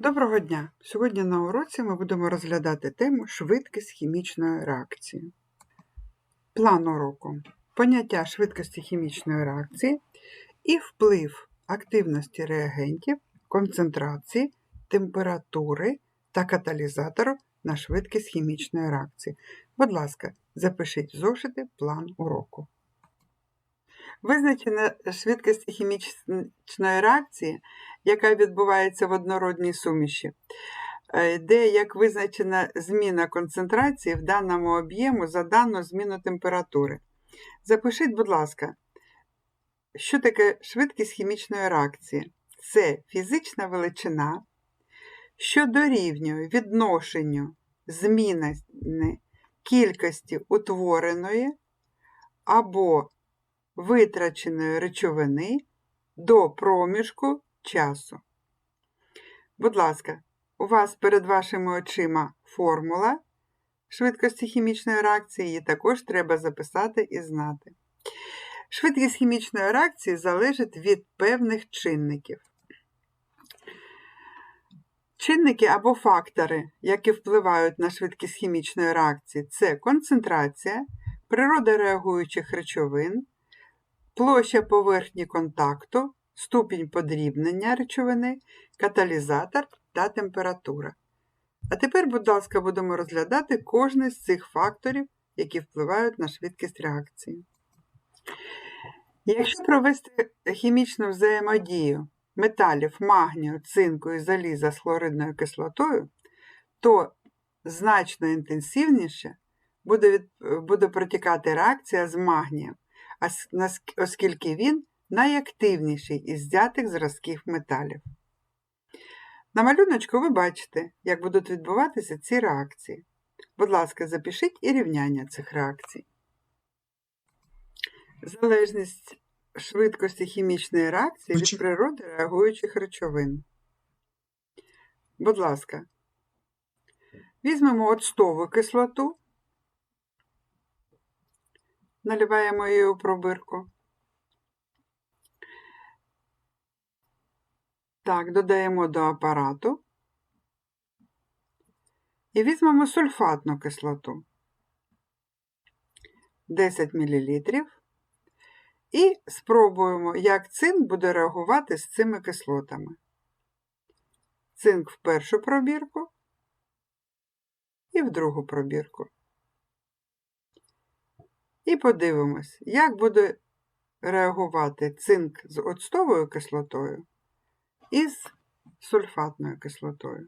Доброго дня! Сьогодні на уроці ми будемо розглядати тему швидкість хімічної реакції. План уроку. Поняття швидкості хімічної реакції і вплив активності реагентів, концентрації, температури та каталізатору на швидкість хімічної реакції. Будь ласка, запишіть в зошити план уроку. Визначення швидкості хімічної реакції, яка відбувається в однородній суміші, е, де як визначена зміна концентрації в даному об'єму за дану зміну температури. Запишіть, будь ласка, що таке швидкість хімічної реакції? Це фізична величина, що дорівнює відношенню зміни кількості утвореної або витраченої речовини до проміжку часу. Будь ласка, у вас перед вашими очима формула швидкості хімічної реакції, її також треба записати і знати. Швидкість хімічної реакції залежить від певних чинників. Чинники або фактори, які впливають на швидкість хімічної реакції, це концентрація, природа реагуючих речовин, площа поверхні контакту, ступінь подрібнення речовини, каталізатор та температура. А тепер, будь ласка, будемо розглядати кожний з цих факторів, які впливають на швидкість реакції. Якщо провести хімічну взаємодію металів магнію, цинку і заліза з хлоридною кислотою, то значно інтенсивніше буде, від, буде протікати реакція з магнієм, оскільки він найактивніший із взятих зразків металів. На малюночку ви бачите, як будуть відбуватися ці реакції. Будь ласка, запишіть і рівняння цих реакцій. Залежність швидкості хімічної реакції від природи реагуючих речовин. Будь ласка, візьмемо оцтову кислоту, наливаємо її у пробирку. Так, додаємо до апарату і візьмемо сульфатну кислоту 10 мл. І спробуємо, як цинк буде реагувати з цими кислотами. Цинк в першу пробірку і в другу пробірку. І подивимось, як буде реагувати цинк з оцтовою кислотою і з сульфатною кислотою.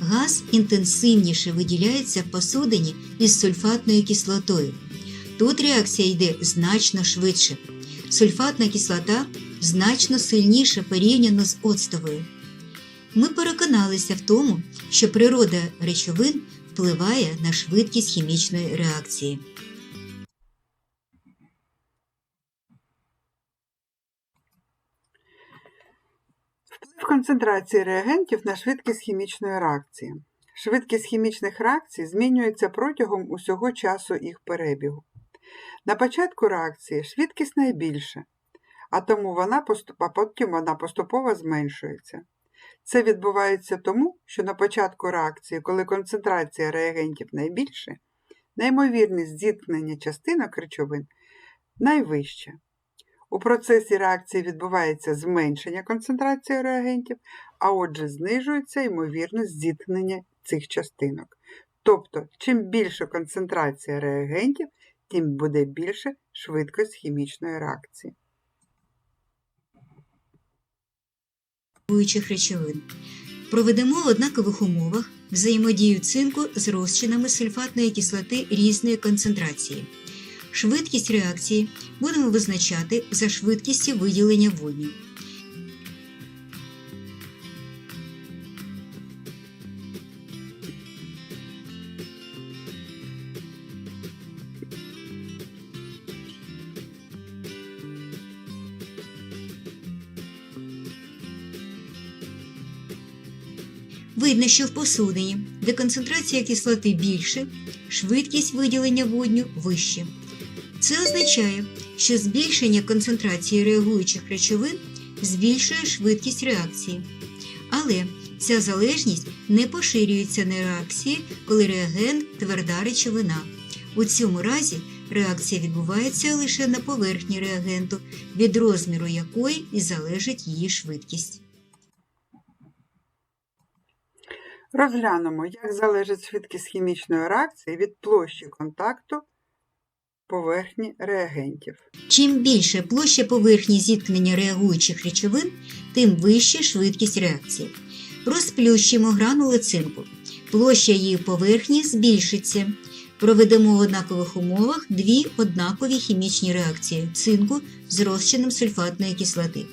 Газ інтенсивніше виділяється в посудині із сульфатною кислотою. Тут реакція йде значно швидше. Сульфатна кислота значно сильніша порівняно з оцтовою. Ми переконалися в тому, що природа речовин впливає на швидкість хімічної реакції. Вплив концентрації реагентів на швидкість хімічної реакції. Швидкість хімічних реакцій змінюється протягом усього часу їх перебігу. На початку реакції швидкість найбільша, а тому вона а потім вона поступово зменшується. Це відбувається тому, що на початку реакції, коли концентрація реагентів найбільша, неймовірність зіткнення частинок речовин найвища. У процесі реакції відбувається зменшення концентрації реагентів, а отже, знижується ймовірність зіткнення цих частинок. Тобто, чим більша концентрація реагентів, тим буде більша швидкість хімічної реакції. Реагуючих речовин. Проведемо в однакових умовах взаємодію цинку з розчинами сульфатної кислоти різної концентрації. Швидкість реакції будемо визначати за швидкістю виділення водню. Видно, що в посудині, де концентрація кислоти більше, швидкість виділення водню вища. Це означає, що збільшення концентрації реагуючих речовин збільшує швидкість реакції. Але ця залежність не поширюється на реакції, коли реагент тверда речовина. У цьому разі реакція відбувається лише на поверхні реагенту, від розміру якої і залежить її швидкість. Розглянемо, як залежить швидкість хімічної реакції від площі контакту поверхні реагентів. Чим більше площа поверхні зіткнення реагуючих речовин, тим вища швидкість реакції. Розплющимо гранули цинку. Площа її поверхні збільшиться. Проведемо в однакових умовах дві однакові хімічні реакції цинку з розчином сульфатної кислоти.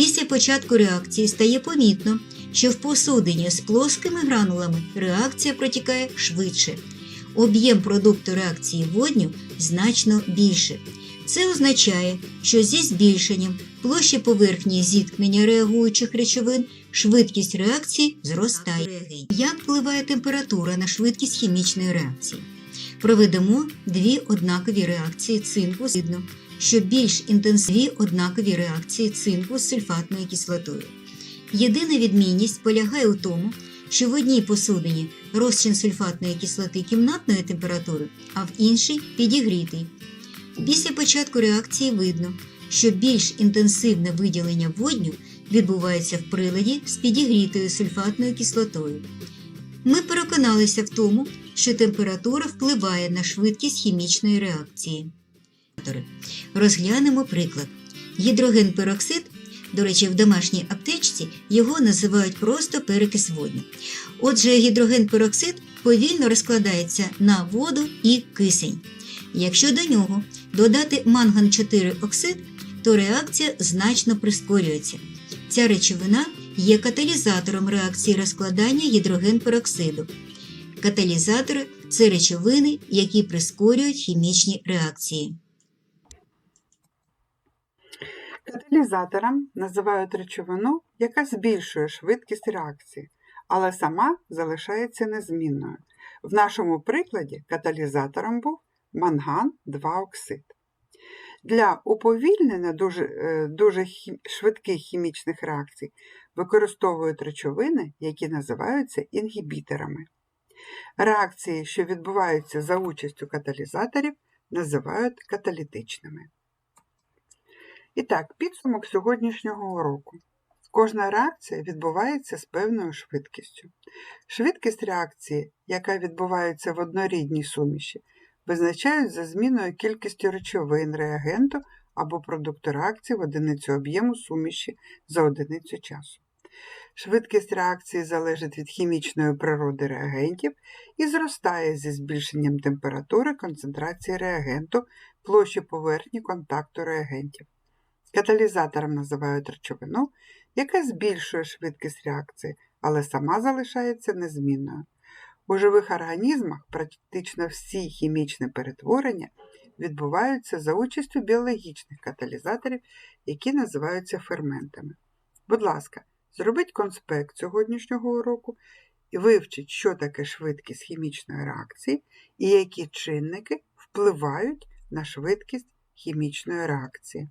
Після початку реакції стає помітно, що в посудині з плоскими гранулами реакція протікає швидше. Об'єм продукту реакції водню значно більше. Це означає, що зі збільшенням площі поверхні зіткнення реагуючих речовин швидкість реакції зростає. Як впливає температура на швидкість хімічної реакції? Проведемо дві однакові реакції цинку з видно, що більш інтенсивні однакові реакції цинку з сульфатною кислотою. Єдина відмінність полягає у тому, що в одній посудині розчин сульфатної кислоти кімнатної температури, а в іншій підігрітий. Після початку реакції видно, що більш інтенсивне виділення водню відбувається в приладі з підігрітою сульфатною кислотою. Ми переконалися в тому, що температура впливає на швидкість хімічної реакції. Розглянемо приклад. Гідроген-пероксид, до речі, в домашній аптечці його називають просто перекис водню. Отже, гідроген-пероксид повільно розкладається на воду і кисень. Якщо до нього додати манган 4 оксид, то реакція значно прискорюється. Ця речовина є каталізатором реакції розкладання гідроген-пероксиду. Каталізатори це речовини, які прискорюють хімічні реакції. Каталізатором називають речовину, яка збільшує швидкість реакції, але сама залишається незмінною. В нашому прикладі каталізатором був манган 2 оксид. Для уповільнення дуже, е, дуже швидких хімічних реакцій використовують речовини, які називаються інгібіторами. Реакції, що відбуваються за участю каталізаторів, називають каталітичними. І так, підсумок сьогоднішнього уроку. Кожна реакція відбувається з певною швидкістю. Швидкість реакції, яка відбувається в однорідній суміші, визначають за зміною кількістю речовин, реагенту або продукту реакції в одиницю об'єму суміші за одиницю часу. Швидкість реакції залежить від хімічної природи реагентів і зростає зі збільшенням температури концентрації реагенту, площі поверхні контакту реагентів. Каталізатором називають речовину, яка збільшує швидкість реакції, але сама залишається незмінною. У живих організмах практично всі хімічні перетворення відбуваються за участю біологічних каталізаторів, які називаються ферментами. Будь ласка, зробіть конспект сьогоднішнього уроку і вивчіть, що таке швидкість хімічної реакції і які чинники впливають на швидкість хімічної реакції.